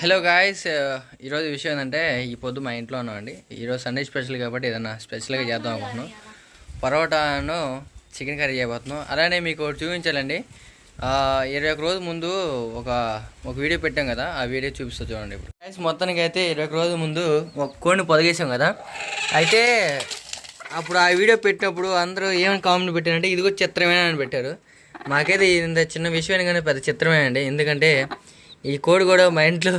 Hello guys uh, ఈరోజు విషయం ఏంటంటే ఈ పొద్దు మా ఇంట్లో ఉన్నామండి. ఈరోజు సండే స్పెషల్ కాబట్టి ఏదైనా స్పెషల్గా చేద్దాం అనుకుంటున్నాం. పరోటాను చికెన్ కర్రీ చేయబోతున్నాం. అలానే మీకు చూపించాలండి. ఇరవై ఒక రోజు ముందు ఒక ఒక వీడియో పెట్టాం కదా ఆ వీడియో చూపిస్తా చూడండి ఇప్పుడు. గాయస్ మొత్తానికి అయితే ఇరవై ఒక రోజు ముందు ఒక కోడిని పొదిగేసాం కదా. అయితే అప్పుడు ఆ వీడియో పెట్టినప్పుడు అందరూ ఏమైనా కామెంట్ పెట్టారంటే ఇది కూడా చిత్రమేనా అని పెట్టారు. మాకైతే ఇంత చిన్న విషయం కానీ పెద్ద చిత్రమేనండి ఎందుకంటే ఈ కోడి కూడా మా ఇంట్లో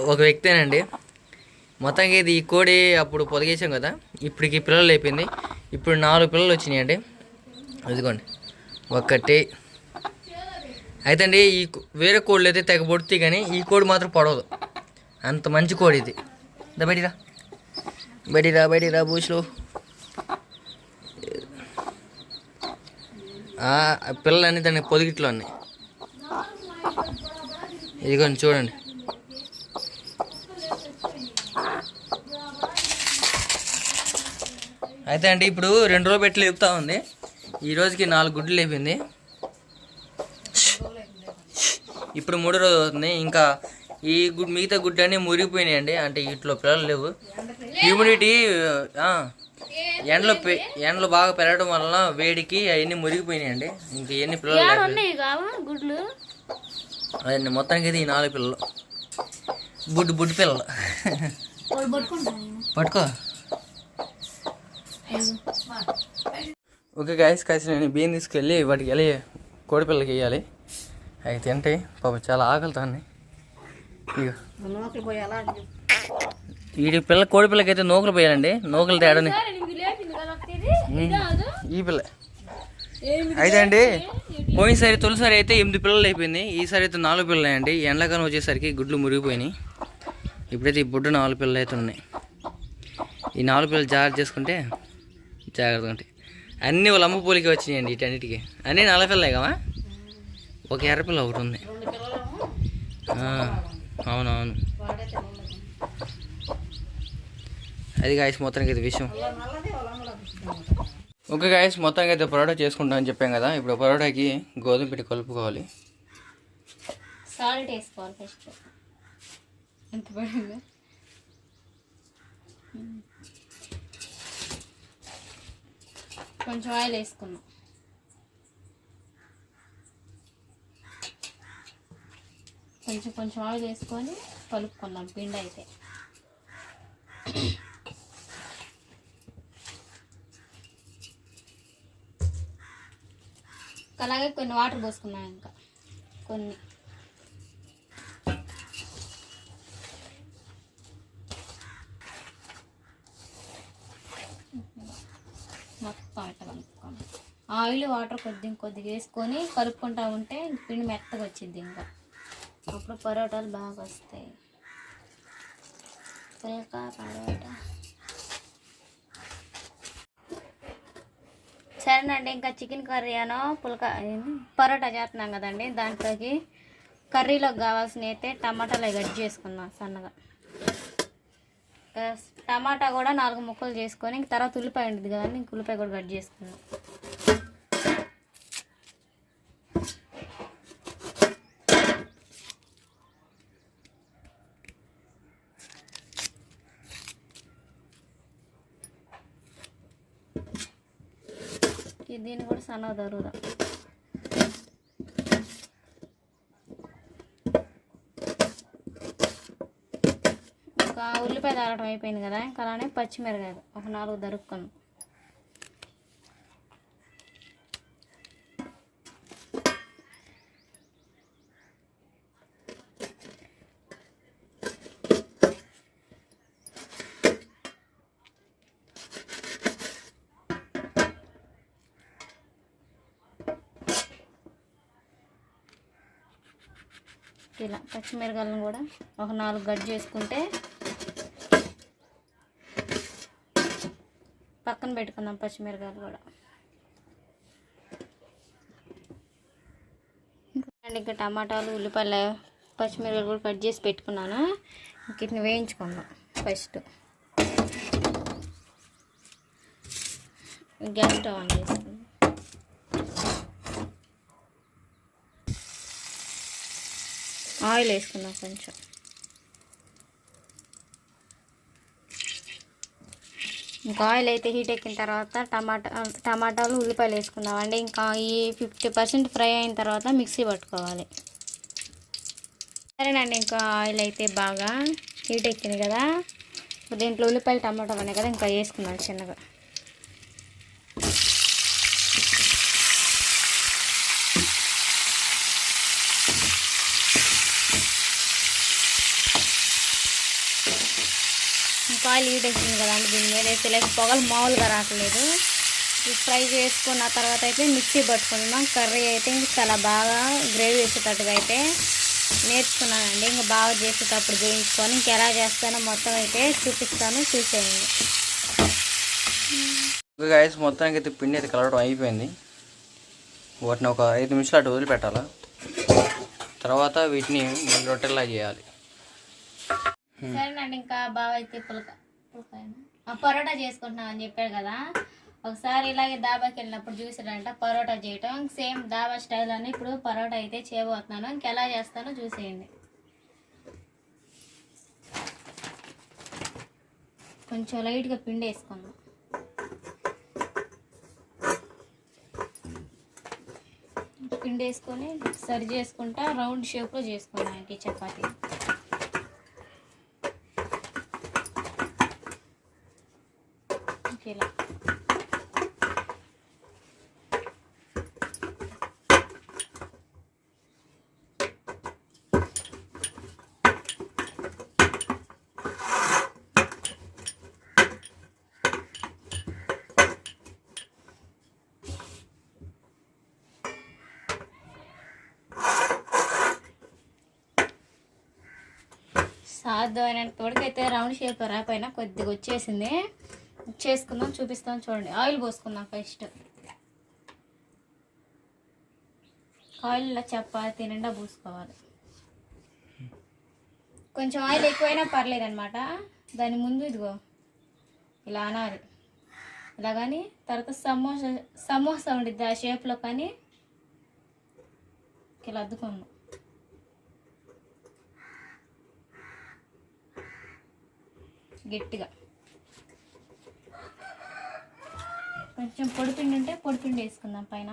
ఒక వ్యక్తేనండి. మొత్తానికి ఇది ఈ కోడి అప్పుడు పొదిగేసాం కదా ఇప్పటికి పిల్లలు అయిపోయింది. ఇప్పుడు నాలుగు పిల్లలు వచ్చినాయండి. అదిగోండి ఒకటి అయితే అండి ఈ కో- వేరే కోళ్ళు అయితే తెగ పొడుతాయి కానీ ఈ కోడి మాత్రం పొడవదు. అంత మంచి కోడి ఇది. దా బయటిరా బయటిరా బయటిరా బూసులు. పిల్లలన్నీ దాన్ని పొదిగిట్లో ఉన్నాయి. ఇదిగోండి చూడండి. అయితే అండి ఇప్పుడు రెండు రోజులు పెట్టి లేపుతా ఉంది. ఈ రోజుకి నాలుగు గుడ్లు లేపింది. ఇప్పుడు మూడో రోజు అవుతుంది. ఇంకా ఈ గుడ్ మిగతా గుడ్లు అన్నీ మురిగిపోయినాయండి అంటే వీటిలో పిల్లలు లేవు. హ్యూమిడిటీ ఎండలో పె- ఎండలు బాగా పెరగడం వలన వేడికి అవన్నీ మురిగిపోయినాయండి ఇంక ఎన్ని పిల్లలు గుడ్లు? అదండి మొత్తానికి అయితే ఈ నాలుగు పిల్లలు. బుడ్డు బుడ్డు పిల్లలు. పట్టుకో. ఓకే గాయస్ కలిసి నేను బియ్యం తీసుకెళ్ళి వాటికి వెళ్ళి కోడి పిల్లలకి వేయాలి. అవి తింటాయి పాప చాలా పోయి అలా వీడి పిల్ల కోడి పిల్లకి అయితే నూకలు పోయాలండి. నూకలు తేడని ఈ పిల్ల అయితే అండి పోయినసారి తొలిసారి అయితే ఎనిమిది పిల్లలు అయిపోయింది. ఈసారి అయితే నాలుగు పిల్లలు అయ్యండి ఎండాకాలం వచ్చేసరికి గుడ్లు మురిగిపోయినాయి. ఇప్పుడైతే ఈ బుడ్డ నాలుగు పిల్లలు అయితే ఉన్నాయి. ఈ నాలుగు పిల్లలు జాగ్రత్త చేసుకుంటే జాగ్రత్తగా ఉంటాయి. అన్నీ వాళ్ళ అమ్మ పూలకి వచ్చినాయండి వీటన్నిటికి. అన్నీ నల్ల పిల్లలే కదా ఒక ఎర్ర పిల్ల ఒకటి ఉంది. అవునవును. అది గాయస్ మొత్తానికి అయితే విషయం. ఓకే గాయస్ మొత్తానికి అయితే పరోటా చేసుకుంటామని చెప్పాం కదా. ఇప్పుడు పరోటాకి గోధుమ పిండి కలుపుకోవాలి. సాల్ట్ వేసుకోవాలి ఫస్ట్ ఎంత పడింది? కొంచెం ఆయిల్ వేసుకున్నాం కొంచెం కొంచెం ఆయిల్ వేసుకొని కలుపుకున్నాం పిండి అయితే. అలాగే కొన్ని వాటర్ పోసుకున్నాం ఇంకా. కొన్ని. మొత్తం ఇట్లా కలుపుకోండి ఆయిల్ వాటర్ కొద్దిగా కొద్దిగా వేసుకొని కలుపుకుంటా ఉంటే పిండి మెత్తగా వచ్చింది ఇంకా. అప్పుడు పరోటాలు బాగా వస్తాయి. పుల్కా పరోటా. సరేనండి ఇంకా చికెన్ కర్రీ అనో పులక పరోటా చేస్తున్నాం కదండి. దాంట్లోకి కర్రీలోకి కావాల్సిన అయితే టమాటాలు కట్ చేసుకుందాం సన్నగా. టమాటా కూడా నాలుగు ముక్కలు చేసుకొని ఇంక తర్వాత ఉల్లిపాయ ఉంటుంది కదండి ఇంక ఉల్లిపాయ కూడా కట్ చేసుకుందాం ఇది దీన్ని కూడా సన్నగా తరుగుదాం. ఒక ఉల్లిపాయ తరగడం అయిపోయింది కదా ఇంకా అలానే పచ్చిమిరకాయలు ఒక నాలుగు దరుక్కున్నాం ఇలా పచ్చిమిరకాయలను కూడా ఒక నాలుగు గడ్డి చేసుకుంటే పక్కన పెట్టుకుందాం పచ్చిమిరకాయలు కూడా. ఇంకా టమాటాలు ఉల్లిపాయలు పచ్చిమిరకాయలు కూడా కట్ చేసి పెట్టుకున్నాను? ఇంక వీటిని వేయించుకుందాం ఫస్ట్. గ్యాస్ స్టవ్ ఆన్ చేసుకుందాం ఆయిల్ వేసుకుందాం కొంచెం. ఇంకా ఆయిల్ అయితే హీట్ ఎక్కిన తర్వాత టమాటా టమాటాలు ఉల్లిపాయలు వేసుకుందామండి ఇంకా ఈ ఫిఫ్టీ పర్సెంట్ ఫ్రై అయిన తర్వాత మిక్సీ పట్టుకోవాలి. సరేనండి ఇంకా ఆయిల్ అయితే బాగా హీట్ ఎక్కింది కదా. దీంట్లో ఉల్లిపాయలు టమాటా ఉన్నాయి కదా ఇంకా వేసుకుందాం చిన్నగా. ఆయిల్ హీట్ కదండి కదా అండి దీని మీద వేస్తే లేక పొగలు మామూలుగా రావట్లేదు. ఫ్రై చేసుకున్న తర్వాత అయితే మిక్సీ పట్టుకుందాం. కర్రీ అయితే ఇంక చాలా బాగా గ్రేవీ వేసేటట్టుగా అయితే నేర్చుకున్నానండి. ఇంకా బాగా చేసేటప్పుడు చేయించుకొని ఇంక ఎలా చేస్తానో మొత్తం అయితే చూపిస్తాను. చూసేయండి. గాయస్ మొత్తానికి అయితే పిండి అయితే కలవడం అయిపోయింది. వాటిని ఒక ఐదు నిమిషాలు అటు వదిలిపెట్టాలి? తర్వాత వీటిని మళ్ళీ రొట్టెల్లా చేయాలి. సరేనండి ఇంకా బాగా అయితే పులక పులకాయనా? ఆ, పరోటా చేసుకుంటున్నాం అని చెప్పాడు కదా. ఒకసారి ఇలాగే దాబాకి వెళ్ళినప్పుడు చూసాడంట పరోటా చేయటం. సేమ్ దాబా స్టైల్ అని ఇప్పుడు పరోటా అయితే చేయబోతున్నాను. ఇంకెలా చేస్తానో చూసేయండి. కొంచెం లైట్గా పిండి వేసుకుందాం. పిండి వేసుకొని సరి చేసుకుంటా రౌండ్ షేప్లో చేసుకున్నాం ఇంక ఈ చపాతీ. ఇలా సాధ్యమైనంత వరకు అయితే రౌండ్ షేప్ రాకపోయినా కొద్దిగా వచ్చేసింది. చేసుకుందాం చూపిస్తాం చూడండి. ఆయిల్ పోసుకుందాం ఫస్ట్ ఆయిల్ ఇలా చపాతీ నిండా పూసుకోవాలి. కొంచెం ఆయిల్ ఎక్కువైనా పర్లేదు అనమాట దాని ముందు ఇదిగో ఇలా అనాలి. ఇలా కానీ తర్వాత సమోసా సమోసా ఉండిద్ది ఆ షేప్లో కానీ ఇలా అద్దుకున్నాం గట్టిగా. కొంచెం పొడిపిండి ఉంటే పొడిపిండి వేసుకుందాం పైన.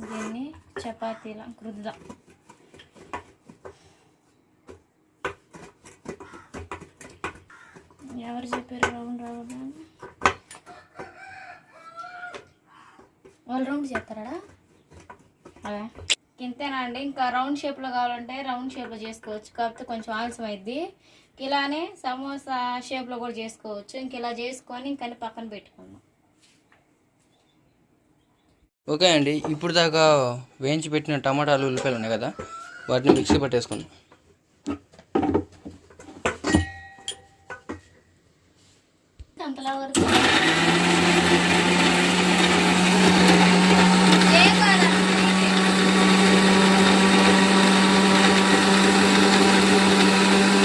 దీన్ని చపాతీలా రుద్దాం ఎవరు చెప్పారు రౌండ్ రౌండ్ అని? వాళ్ళు రౌండ్ చేస్తారా అదే. ఇంతేనా అండి? ఇంకా రౌండ్ షేప్లో కావాలంటే రౌండ్ షేప్లో చేసుకోవచ్చు. కాకపోతే కొంచెం ఆలస్యం అయింది ఇలానే సమోసా షేప్లో కూడా చేసుకోవచ్చు. ఇంక ఇలా చేసుకొని ఇంకా పక్కన పెట్టుకుందాం. ఓకే అండి. ఇప్పుడు దాకా వేయించి పెట్టిన టమాటాలు ఉల్లిపాయలు ఉన్నాయి కదా వాటిని మిక్సీ పట్టేసుకుందాం అంతలా వరకు ఏం కాదు.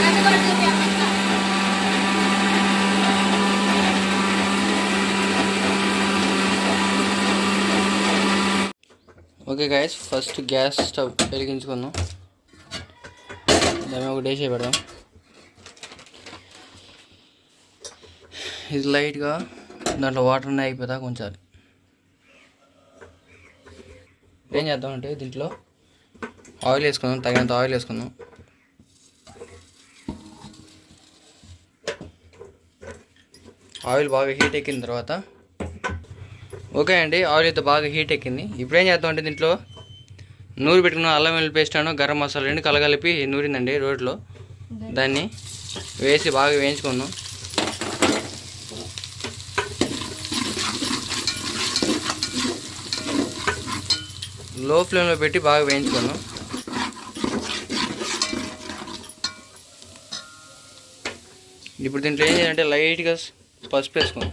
అది కూడా చూపించమంటా. Okay guys first gas stove వెలిగించుకుందాం. దాన్ని ఒక డేసే పెడదాం ఇది లైట్గా దాంట్లో వాటర్ ఉన్నాయి అయిపోతా కొంచాలి ఏం చేద్దామంటే దీంట్లో ఆయిల్ వేసుకుందాం తగినంత ఆయిల్ వేసుకుందాం. ఆయిల్ బాగా హీట్ ఎక్కిన తర్వాత ఓకే అండి ఆయిల్ అయితే బాగా హీట్ ఎక్కింది. ఇప్పుడు ఏం చేద్దాం అంటే దీంట్లో నూరు పెట్టుకున్న అల్లం వెల్లుల్లి పేస్ట్ అను గరం మసాలా రెండు కలగలిపి నూరిందండి రోడ్లో దాన్ని వేసి బాగా వేయించుకున్నాం లో ఫ్లేమ్లో పెట్టి బాగా వేయించుకున్నాం ఇప్పుడు దీంట్లో ఏం చేయాలంటే లైట్గా పసుపు వేసుకున్నాం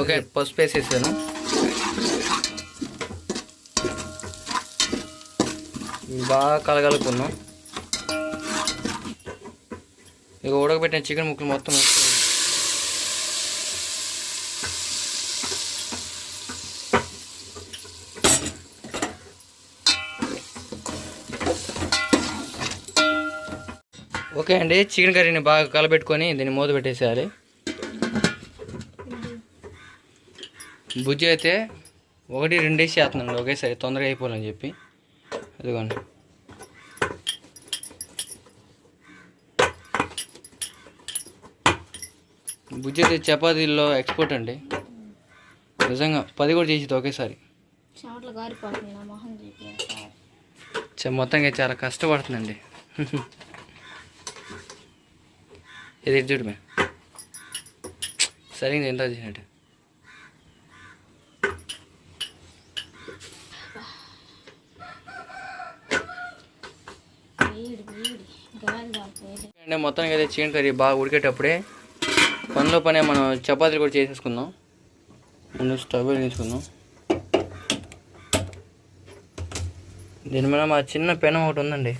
ఓకే పసుపు వేసేసాను. బాగా కలగలుకున్నాం ఇక ఉడకబెట్టిన చికెన్ ముక్కలు మొత్తం ఓకే అండి చికెన్ కర్రీని బాగా కలబెట్టుకొని దీన్ని మూత పెట్టేసేయాలి. బుజ్జి అయితే ఒకటి రెండేసి చేస్తున్నాను ఒకేసారి తొందరగా అయిపోవాలని చెప్పి. అదిగోండి. బుజ్జి అయితే చపాతీల్లో ఎక్స్పోర్ట్ అండి. నిజంగా పది కూడా చేసేది ఒకేసారి. మొత్తంగా చాలా కష్టపడుతుందండి. ఇది ఇటు చూడు మే. సరిగ్గా ఎంత చేసినట్టు వేడి వేడి గాలి కాలిపోయేది అంటే మొత్తానికి అయితే చికెన్ కర్రీ బాగా ఉడికేటప్పుడే పనిలో పనే మనం చపాతీలు కూడా చేసేసుకుందాం. ముందు స్టవ్ వెలిగించుకుందాం దీని మీద మా చిన్న పెనం ఒకటి ఉందండి.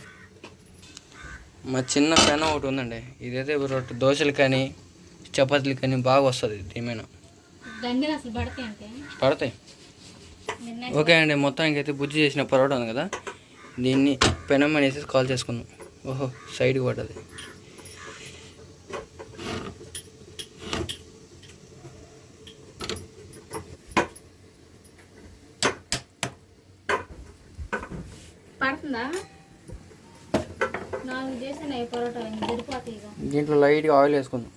మా చిన్న పెనం ఒకటి ఉందండి. ఇదైతే రొట్టె దోశలు కానీ చపాతీలు కానీ బాగా వస్తుంది దీని పడతాయి ఓకే అండి మొత్తానికి అయితే బుజ్జి చేసిన పరోటా ఉంది కదా. దీన్ని పెనం వేసేసి కాల్ చేసుకుందాం. ఓహో సైడ్కి పడ్డది. పడుతుందా? నాలుగు చేసిన సరిపోతాయి దీంట్లో లైట్గా ఆయిల్ వేసుకుందాం.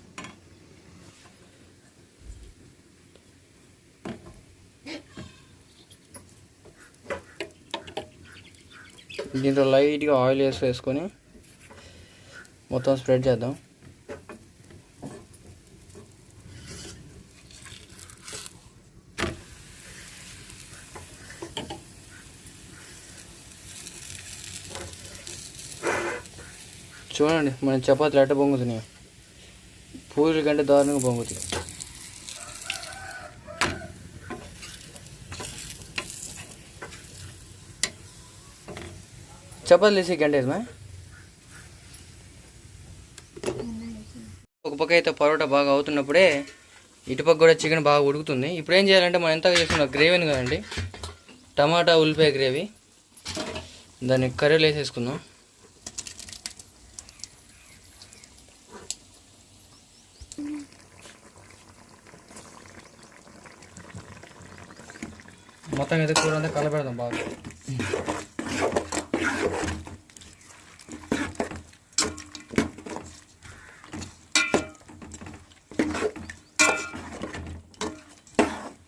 దీంట్లో లైట్గా ఆయిల్ వేసి వేసుకొని మొత్తం స్ప్రెడ్ చేద్దాం. చూడండి మన చపాతీలు ఎట్ట పొంగుతున్నాయి. పూరీల కంటే దారుణంగా పొంగుతాయి చపాతీలు వేసే గంట ఒక పక్క అయితే పరోటా బాగా అవుతున్నప్పుడే ఇటుపక్క కూడా చికెన్ బాగా ఉడుకుతుంది. ఇప్పుడు ఏం చేయాలంటే మనం ఎంత చేస్తున్న గ్రేవీని కదండి టమాటా ఉల్లిపాయ గ్రేవీ దాన్ని కర్రీలు వేసేసుకుందాం. మొత్తం అయితే కూర అంతా కలపెడదాం బాగా.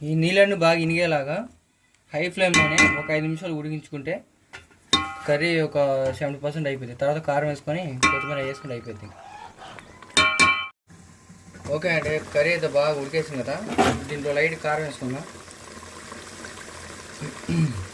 ఈ నీళ్ళను బాగా ఇనిగేలాగా హై ఫ్లేమ్లోనే ఒక ఐదు నిమిషాలు ఉడికించుకుంటే కర్రీ ఒక సెవెంటీ పర్సెంట్ అయిపోయింది. తర్వాత కారం వేసుకొని కొత్తిమీర వేసుకుంటే అయిపోయింది. ఓకే అండి కర్రీ అయితే బాగా ఉడికేసింది కదా. దీంట్లో లైట్ కారం వేసుకుందాం. mm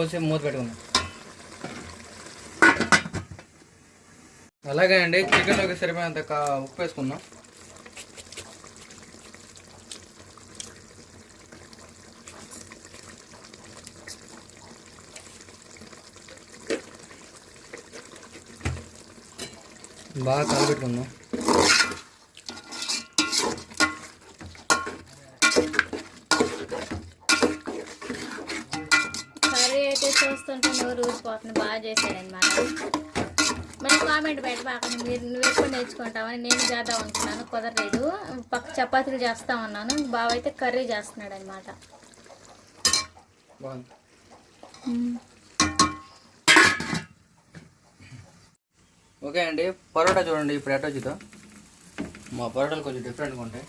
కొంచెం మూత పెట్టుకుందాం. అలాగే అండి చికెన్లోకి సరిపోయినంత ఉప్పు వేసుకుందాం. బాగా కలపెట్టుకుందాం కర్రీ అయితే చూస్తుంటే నోరు ఊరిపోతుంది బాగా చేశాడనమాట మరి కామెంట్ పెట్టబాకండి. మీరు నువ్వు ఎక్కువ నేర్చుకుంటావని నేను చేద్దాం అనుకున్నాను. కుదరలేదు. పక్క చపాతీలు చేస్తా ఉన్నాను. బావ అయితే కర్రీ చేస్తున్నాడు అనమాట బాగుంది. ఓకే అండి. పరోటా చూడండి. ఇప్పుడు ఎట్లా చూద్దాం మా పరోటాలు కొంచెం డిఫరెంట్గా ఉంటాయి.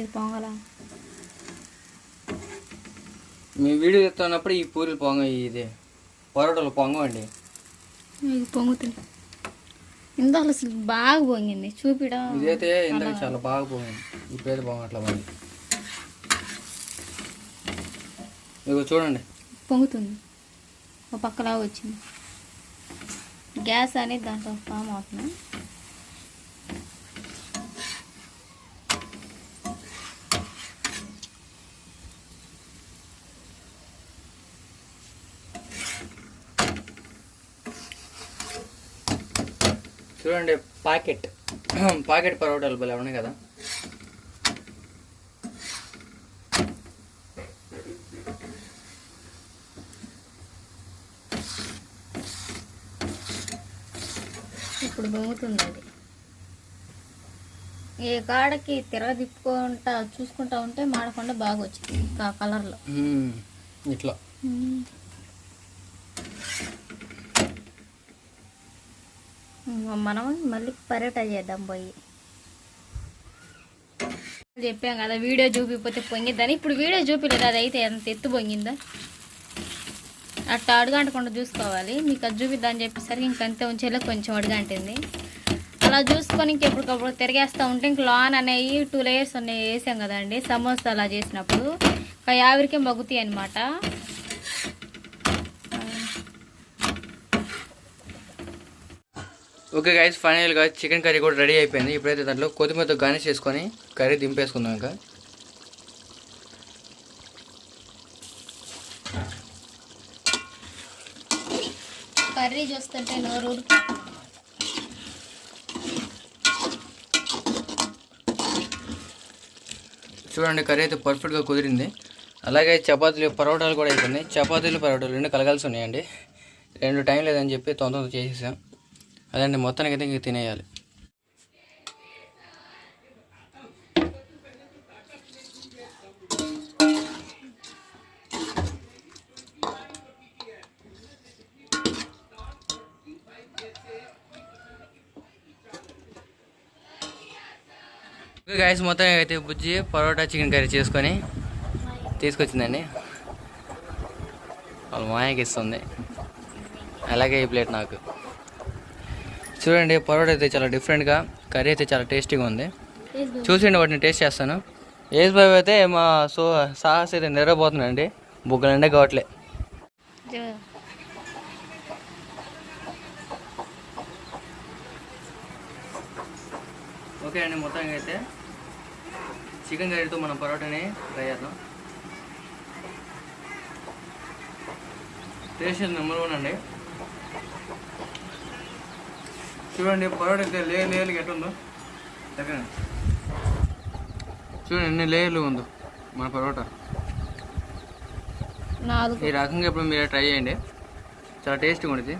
ఇది పొంగల? మీ వీడియో చెప్తున్నప్పుడు ఈ పూరీలు పొంగ ఇది పరోటాలు పొంగవండి. ఇది పొంగుతుంది ఇందాక అసలు బాగా పొంగింది చూపిడా. ఇదైతే ఇందాక చాలా బాగా పోయింది ఇప్పుడైతే బాగట్లా పోయింది ఇదిగో చూడండి. పొంగుతుంది. ఒక పక్కలా వచ్చింది. గ్యాస్ అనేది దాంట్లో ఫామ్ అవుతుంది. చూడండి పాకెట్. పాకెట్ పరోటాలు భలే ఉన్నాయి కదా. ఇప్పుడు పొంగుతుంది అది ఏ కాడకి తిరగ తిప్పుకుంటా చూసుకుంటా ఉంటే మాడకుండా బాగా వచ్చింది ఇంకా కలర్లో. ఇట్లా. మనం మళ్ళీ పర్యటన చేద్దాం పోయి. చెప్పాం కదా వీడియో చూపిపోతే పొంగిద్దని. ఇప్పుడు వీడియో చూపిలేదు అది అయితే ఎంత ఎత్తు పొంగిందా? అట్లా అడుగంటకుండా చూసుకోవాలి. మీకు అది చూపిద్దని చెప్పేసరికి ఇంకంతే ఉంచేలా కొంచెం అడుగంటింది. అలా చూసుకొని ఇంకెప్పటికప్పుడు తిరిగేస్తూ ఉంటే ఇంక లాన్ అనేవి టూ లేయర్స్ అనేవి వేసాం కదండి సమోసా అలా చేసినప్పుడు. ఇంకా ఆవిరికే మగ్గుతాయి అనమాట ఓకే గైస్ ఫైనల్గా చికెన్ కర్రీ కూడా రెడీ అయిపోయింది. ఇప్పుడైతే దాంట్లో కొత్తిమీరతో గార్నిష్ చేసుకొని కర్రీ దింపేసుకుందాం ఇంకా. కర్రీ చూస్తుంటే నోరు చూడండి కర్రీ అయితే పర్ఫెక్ట్గా కుదిరింది. అలాగే చపాతీలు పరోటాలు కూడా అయిపోయినాయి. చపాతీలు పరోటాలు రెండు కలగాల్సి ఉన్నాయండి. రెండు టైం లేదని చెప్పి తొందర చేసేసాం. అదండి మొత్తానికి అయితే ఇంక తినేయాలి. గాయస్ మొత్తం అయితే బుజ్జి పరోటా చికెన్ కర్రీ చేసుకొని తీసుకొచ్చిందండి. వాళ్ళ మాయకి ఇస్తుంది. అలాగే ఈ ప్లేట్ నాకు. చూడండి పరోటా అయితే చాలా డిఫరెంట్గా కర్రీ అయితే చాలా టేస్టీగా ఉంది. చూసిండి వాటిని టేస్ట్ చేస్తాను. ఏజ్ బాబు అయితే మా సో సాహస్ అయితే నిద్రపోతున్నాడండి. బుగ్గలు కావట్లే. ఓకే అండి మొత్తంగా అయితే చికెన్ కర్రీతో మనం పరోటాని ట్రై చేద్దాం. టేస్ట్ నెంబర్ వన్ అండి. చూడండి పరోటా అయితే లే లేయర్లు ఎట్లుందో దగ్గర చూడండి ఎన్ని లేయర్లు ఉందో మన పరోటా ఈ రకంగా ఇప్పుడు మీరు ట్రై చేయండి. చాలా టేస్టీగా ఉంటుంది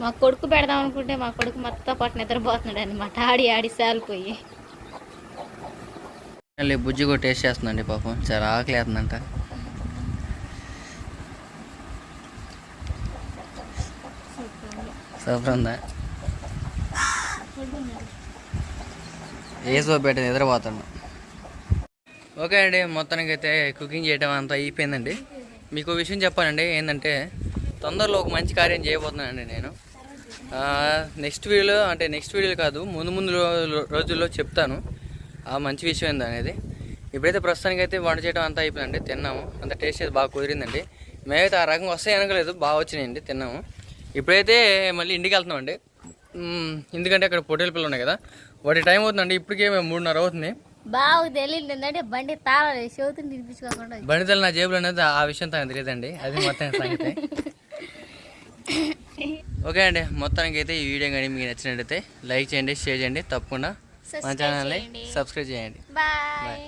మా కొడుకు పెడదాం అనుకుంటే మా కొడుకు మొత్తం పాటు నిద్రపోతున్నాడు అనమాట ఆడి ఆడి సాలిపోయి. మళ్ళీ బుజ్జి కూడా టేస్ట్ చేస్తుందండి పాపం. చాలా ఆకలి అవుతుందంట సూపర్ ఉందా. ఏసో నిద్రపోతాను ఓకే అండి మొత్తానికి అయితే కుకింగ్ చేయడం అంతా అయిపోయిందండి. మీకు విషయం చెప్పాలండి ఏంటంటే తొందరలో ఒక మంచి కార్యం చేయబోతున్నానండి నేను. నెక్స్ట్ వీడియోలో అంటే నెక్స్ట్ వీడియో కాదు ముందు ముందు రోజుల్లో చెప్తాను. ఆ మంచి విషయం ఏంది అనేది ఇప్పుడైతే ప్రస్తుతానికి అయితే వంట చేయడం అంతా అయిపోయిందండి తిన్నాము. అంత టేస్ట్ అయితే బాగా కుదిరిందండి. మేమైతే ఆ రకంగా వస్తాయి అనగలేదు బాగా వచ్చినాయండి తిన్నాము. ఇప్పుడైతే మళ్ళీ ఇంటికి వెళ్తున్నామండి. ఎందుకంటే అక్కడ పొట్టేలు పిల్లలు ఉన్నాయి కదా. వాటి టైం అవుతుందండి. ఇప్పటికే మేము మూడున్నర అవుతుంది. బాగా తెలియదు ఏంటంటే బండి తాళాలి చెవుతుని తినిపించుకోకుండా బండితలు నా జేబులో అనేది ఆ విషయం తనకు తెలియదండి. అది మొత్తం సంగతి. ఓకే అండి. మొత్తానికి అయితే ఈ వీడియో కానీ మీకు నచ్చినట్టయితే లైక్ చేయండి షేర్ చేయండి. తప్పకుండా మన ఛానల్ని. సబ్స్క్రైబ్ చేయండి. బాయ్